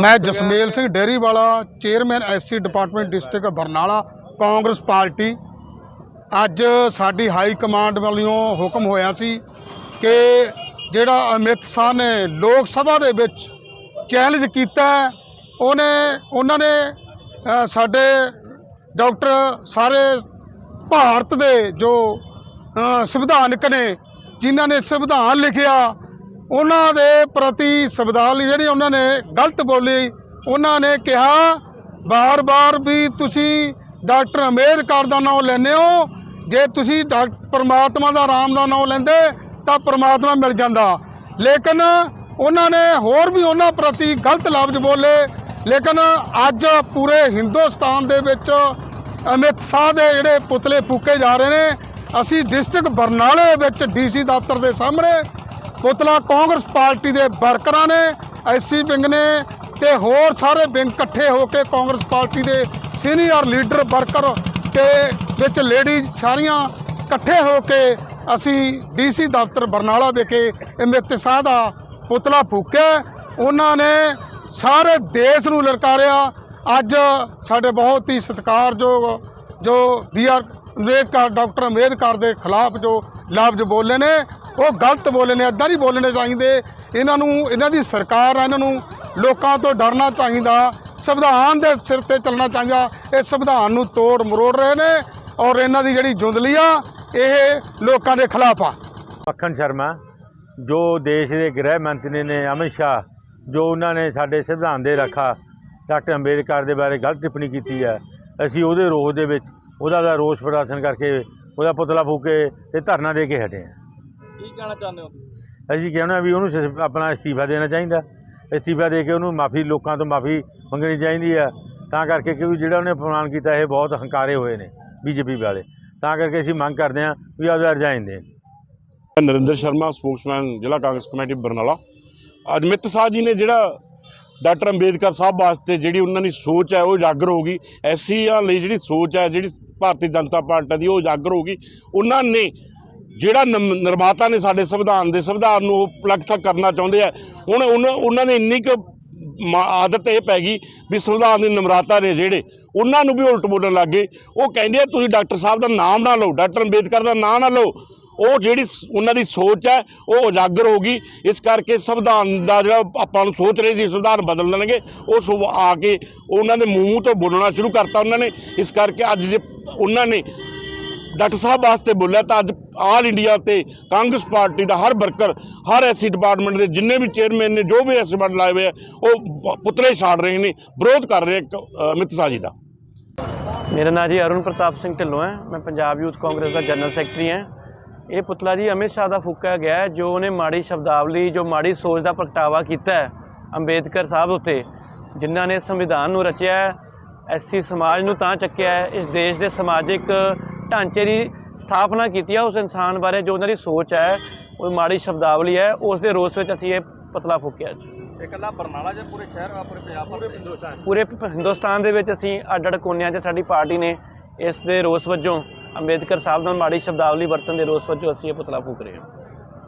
ਮੈਂ ਜਸਮੇਲ ਸਿੰਘ ਡੇਰੀ ਵਾਲਾ chairman SC department district Barnala, Congress party. ਅੱਜ ਸਾਡੀ ਹਾਈ ਕਮਾਂਡ ਵੱਲੋਂ ਹੁਕਮ ਹੋਇਆ ਸੀ ਕਿ ਜਿਹੜਾ ਅਮਿਤ ਸ਼ਾਹ ਨੇ ਲੋਕ ਸਭਾ ਦੇ ਵਿੱਚ ਚੈਲੰਜ ਕੀਤਾ ਉਹਨੇ, ਉਹਨਾਂ ਨੇ ਸਾਡੇ ਡਾਕਟਰ ਸਾਰੇ ਭਾਰਤ ਦੇ ਜੋ ਸੰਵਿਧਾਨਕ ਨੇ, ਜਿਨ੍ਹਾਂ ਨੇ ਸੰਵਿਧਾਨ ਲਿਖਿਆ ਉਹਨਾਂ ਦੇ ਪ੍ਰਤੀ ਸੰਵਿਧਾਨ ਲਈ ਜਿਹੜੀ ਉਹਨਾਂ ਨੇ ਗਲਤ ਬੋਲੀ, ਉਹਨਾਂ ਨੇ ਕਿਹਾ, ਬਾਰ-ਬਾਰ ਵੀ ਤੁਸੀਂ ਡਾਕਟਰ ਅੰਬੇਦਕਰ ਦਾ ਨਾਮ ਲੈਂਦੇ ਹੋ, ਜੇ ਤੁਸੀਂ ਡਾਕ- ਪ੍ਰਮਾਤਮਾ ਦਾ ਰਾਮ ਦਾ ਨਾਮ ਲੈਂਦੇ, ਤਾਂ ਪਰਮਾਤਮਾ ਮਿਲ ਜਾਂਦਾ। ਲੇਕਿਨ ਉਹਨਾਂ ਨੇ ਹੋਰ ਵੀ ਉਹਨਾਂ ਪ੍ਰਤੀ ਗਲਤ ਲਫ਼ਜ਼ ਬੋਲੇ, ਲੇਕਿਨ ਅੱਜ ਪੂਰੇ ਹਿੰਦੁਸਤਾਨ ਦੇ ਵਿੱਚ ਅਮਿਤ ਸ਼ਾਹ ਦੇ ਜਿਹੜੇ ਪੁਤਲੇ ਫੂਕੇ ਜਾ ਰਹੇ ਨੇ, ਅਸੀਂ ਡਿਸਟ੍ਰਿਕਟ ਬਰਨਾਲੇ ਵਿੱਚ ਡੀਸੀ ਦਫ਼ਤਰ ਦੇ ਸਾਹਮਣੇ ਪੁਤਲਾ ਕਾਂਗਰਸ ਪਾਰਟੀ ਦੇ ਵਰਕਰਾਂ ਨੇ, ਐਸਸੀ ਵਿੰਗ ਨੇ ਤੇ ਹੋਰ ਸਾਰੇ ਵਿੰਗ ਇਕੱਠੇ ਹੋ ਕੇ ਕਾਂਗਰਸ ਪਾਰਟੀ ਦੇ ਸੀਨੀਅਰ ਲੀਡਰ, ਵਰਕਰ ਤੇ ਵਿੱਚ ਲੇਡੀ ਸਾਰੀਆਂ ਇਕੱਠੇ ਹੋ ਕੇ ਅਸੀਂ ਡੀਸੀ ਦਫ਼ਤਰ ਬਰਨਾਲਾ ਵਿਖੇ ਅਮਿਤ ਸ਼ਾਹ ਦਾ ਪੁਤਲਾ ਫੂਕਿਆ। ਉਹਨਾਂ ਨੇ ਸਾਰੇ ਦੇਸ਼ ਨੂੰ ਲਲਕਾਰਿਆ। ਅੱਜ ਸਾਡੇ ਬਹੁਤ ਹੀ ਸਤਿਕਾਰਯੋਗ ਜੋ B R Ambedkar doctor Ambedkar ਦੇ ਖਿਲਾਫ ਜੋ ਲਫ਼ਜ਼ ਬੋਲੇ ਨੇ, ਉਹ ਗਲਤ ਬੋਲੇ ਨੇ ਇੱਦਾਂ ਨਹੀਂ ਬੋਲਣੇ ਚਾਹੀਦੇ। ਇਹਨਾਂ ਨੂੰ, ਇਹਨਾਂ ਦੀ ਸਰਕਾਰ ਆ, ਇਹਨਾਂ ਨੂੰ ਲੋਕਾਂ ਤੋਂ ਡਰਨਾ ਚਾਹੀਦਾ, ਸੰਵਿਧਾਨ ਦੇ ਸਿਰ ਤੇ ਚੱਲਣਾ ਚਾਹੀਦਾ। ਇਹ ਸੰਵਿਧਾਨ ਨੂੰ ਤੋੜ ਮਰੋੜ ਰਹੇ ਨੇ ਔਰ ਇਹਨਾਂ ਦੀ ਜਿਹੜੀ ਜੁੰਦਲੀ ਆ, ਇਹ ਲੋਕਾਂ ਦੇ ਖਿਲਾਫ ਆ। ਮੱਖਣ ਸ਼ਰਮਾ, ਜੋ ਦੇਸ਼ ਦੇ ਗ੍ਰਹਿ ਮੰਤਰੀ ਨੇ ਅਮਿਤ ਸ਼ਾਹ, ਜੋ ਉਹਨਾਂ ਨੇ ਸਾਡੇ ਸੰਵਿਧਾਨ ਦੇ ਰੱਖਾ, ਡਾਕਟਰ ਅੰਬੇਦਕਰ ਦੇ ਬਾਰੇ ਗਲਤ ਟਿੱਪਣੀ ਕੀਤੀ ਹੈ, ਅਸੀਂ ਉਹਦੇ ਰੋਸ ਦੇ ਵਿੱਚ ਉਹਦਾ ਦਾ ਰੋਸ ਪ੍ਰਦਰਸ਼ਨ ਕਰਕੇ ਉਹਦਾ ਪੁਤਲਾ ਫੂਕੇ ਤੇ ਧਰਨਾ ਦੇ ਕੇ ਹਟੇ ਹਾਂ ਕੀ ਕਹਿਣਾ ਚਾਹੁੰਦੇ ਹੋ ਅਸੀਂ ਕਹਿੰਦੇ ਹਾਂ ਵੀ ਉਹਨੂੰ ਸ- ਆਪਣਾ ਅਸਤੀਫਾ ਦੇਣਾ ਚਾਹੀਦਾ। ਅਸਤੀਫਾ ਦੇ ਕੇ ਉਹਨੂੰ ਮਾਫੀ ਲੋਕਾਂ ਤੋਂ ਮਾਫੀ ਮੰਗਣੀ ਚਾਹੀਦੀ ਆ। ਤਾਂ ਕਰਕੇ ਕਿਉਂਕਿ ਜਿਹੜਾ ਉਹਨੇ ਅਪਮਾਨ ਕੀਤਾ ਇਹ ਬਹੁਤ ਹੰਕਾਰੇ ਹੋਏ ਨੇ ਬੀਜੇਪੀ ਵਾਲੇ। ਤਾਂ ਕਰਕੇ ਅਸੀਂ ਮੰਗ ਕਰਦੇ ਹਾਂ ਵੀ ਉਹਦਾ ਰਿਜ਼ਾਈਨ ਦੇਣ। ਨਰਿੰਦਰ ਸ਼ਰਮਾ ਸਪੋਕਸਮੈਨ ਜ਼ਿਲ੍ਹਾ ਕਾਂਗਰਸ ਕਮੇਟੀ ਬਰਨਾਲਾ। ਅੱਜ ਅਮਿਤ ਸ਼ਾਹ ਜੀ ਨੇ ਜਿਹੜਾ ਡਾਕਟਰ ਅੰਬੇਦਕਰ ਸਾਹਿਬ ਵਾਸਤੇ ਜਿਹੜੀ ਉਹਨਾਂ ਦੀ ਸੋਚ ਹੈ ਉਹ ਉਜਾਗਰ ਹੋ ਗਈ। ਐਸੀਆਂ ਲਈ ਜਿਹੜੀ ਸੋਚ ਹੈ ਜਿਹੜੀ ਭਾਰਤੀ ਜਨਤਾ ਪਾਰਟੀ ਦੀ ਉਹ ਉਜਾਗਰ ਹੋ ਗਈ। ਉਹਨਾਂ ਨੇ ਜਿਹੜਾ ਨਿਰਮਾਤਾ ਨੇ ਸਾਡੇ ਸੰਵਿਧਾਨ ਦੇ ਸੰਵਿਧਾਨ ਨੂੰ ਉਹ ਪਲਗਥ ਕਰਨਾ ਚਾਹੁੰਦੇ ਆ। ਹੁਣ ਉਹਨਾਂ ਉਹਨਾਂ ਨੇ ਇੰਨੀ ਕੁ ਆਦਤ ਇਹ ਪੈ ਗਈ ਵੀ ਸੰਵਿਧਾਨ ਦੇ ਨਿਮਰਾਤਾ ਨੇ ਜਿਹੜੇ, ਉਹਨਾਂ ਨੂੰ ਵੀ ਉਲਟ ਬੋਲਣ ਲੱਗ ਗਏ। ਉਹ ਕਹਿੰਦੇ ਆ, ਤੁਸੀਂ ਡਾਕਟਰ ਸਾਹਿਬ ਦਾ ਨਾਮ ਨਾ ਲਓ, ਡਾਕਟਰ ਅੰਬੇਦਕਰ ਦਾ ਨਾਮ ਨਾ ਲਓ। ਉਹ ਜਿਹੜੀ ਉਹਨਾਂ ਦੀ ਸੋਚ ਹੈ, ਉਹ ਉਜਾਗਰ ਹੋ ਗਈ। ਇਸ ਕਰਕੇ ਸੰਵਿਧਾਨ ਦਾ ਜਿਹੜਾ ਆਪਾਂ ਨੂੰ ਸੋਚ ਰਹੇ ਸੀ, ਸੰਵਿਧਾਨ ਬਦਲ ਦੇਣਗੇ, ਉਹ ਸੁ- ਆ ਕੇ ਉਹਨਾਂ ਦੇ ਮੂੰਹ ਤੋਂ ਬੋਲਣਾ ਸ਼ੁਰੂ ਕਰਤਾ ਉਹਨਾਂ ਨੇ। ਇਸ ਕਰਕੇ ਅੱਜ ਜੇ ਉਹਨਾਂ ਨੇ ਡਾਕਟਰ ਸਾਹਿਬ ਵਾਸਤੇ ਬੋਲਿਆ ਤਾਂ ਅੱਜ ਆਲ ਇੰਡੀਆ ਤੇ ਕਾਂਗਰਸ ਪਾਰਟੀ ਦਾ ਹਰ ਵਰਕਰ, ਹਰ ਐਸੀ ਡਿਪਾਰਟਮੈਂਟ ਦੇ ਜਿੰਨੇ ਵੀ ਚੇਅਰਮੈਨ ਨੇ, ਜੋ ਵੀ ਐਸੇ ਬਣ ਲਾਏ ਹੋਏ ਆ, ਉਹ ਪੁਤਲੇ ਛਾੜ ਰਹੇ ਨੇ, ਵਿਰੋਧ ਕਰ ਰਹੇ ਅਮਿਤ ਸ਼ਾਹ ਜੀ ਦਾ। ਮੇਰਾ ਨਾਂ ਜੀ ਅਰੁਣ ਪ੍ਰਤਾਪ ਸਿੰਘ ਢਿੱਲੋਂ ਹੈ, ਮੈਂ ਪੰਜਾਬ ਯੂਥ ਕਾਂਗਰਸ ਦਾ ਜਨਰਲ ਸੈਕਟਰੀ ਹਾਂ। ਇਹ ਪੁਤਲਾ ਜੀ ਅਮਿਤ ਸ਼ਾਹ ਦਾ ਫੂਕਿਆ ਗਿਆ ਜੋ ਉਹਨੇ ਮਾੜੀ ਸ਼ਬਦਾਵਲੀ, ਜੋ ਮਾੜੀ ਸੋਚ ਦਾ ਪ੍ਰਗਟਾਵਾ ਕੀਤਾ ਹੈ ਅੰਬੇਦਕਰ ਸਾਹਿਬ ਉੱਤੇ, ਜਿਨ੍ਹਾਂ ਨੇ ਸੰਵਿਧਾਨ ਨੂੰ ਰਚਿਆ ਐਸਸੀ ਸਮਾਜ ਨੂੰ ਤਾਂ ਚੱਕਿਆ ਹੈ। ਇਸ ਦੇਸ਼ ਦੇ ਸਮਾਜਿਕ ਢਾਂਚੇ ਦੀ ਸਥਾਪਨਾ ਕੀਤੀ ਹੈ ਉਸ ਇਨਸਾਨ ਬਾਰੇ ਜੋ ਉਹਨਾਂ ਦੀ ਸੋਚ ਹੈ ਉਹ ਮਾੜੀ ਸ਼ਬਦਾਵਲੀ ਹੈ ਉਸ ਦੇ ਰੋਸ ਵਿੱਚ ਅਸੀਂ ਇਹ ਪੁਤਲਾ ਫੂਕਿਆ ਜੀ। ਇਹ ਇਕੱਲਾ ਬਰਨਾਲਾ ਜਾਂ ਪੂਰੇ ਸ਼ਹਿਰ ਆ ਪੂਰੇ ਪੰਜਾਬ ਪੂਰੇ ਹਿੰਦੁਸਤਾਨ। ਪੂਰੇ ਹਿੰਦੁਸਤਾਨ ਦੇ ਵਿੱਚ ਅਸੀਂ ਅੱਡ ਅੱਡ ਕੋਨਿਆਂ 'ਚ ਸਾਡੀ ਪਾਰਟੀ ਨੇ ਇਸ ਦੇ ਰੋਸ ਵਜੋਂ ਅੰਬੇਦਕਰ ਸਾਹਿਬ ਨਾਲ ਮਾੜੀ ਸ਼ਬਦਾਵਲੀ ਵਰਤਨ ਦੇ ਰੋਸ ਵਜੋਂ ਅਸੀਂ ਇਹ ਪੁਤਲਾ ਫੂਕ ਰਹੇ ਹਾਂ।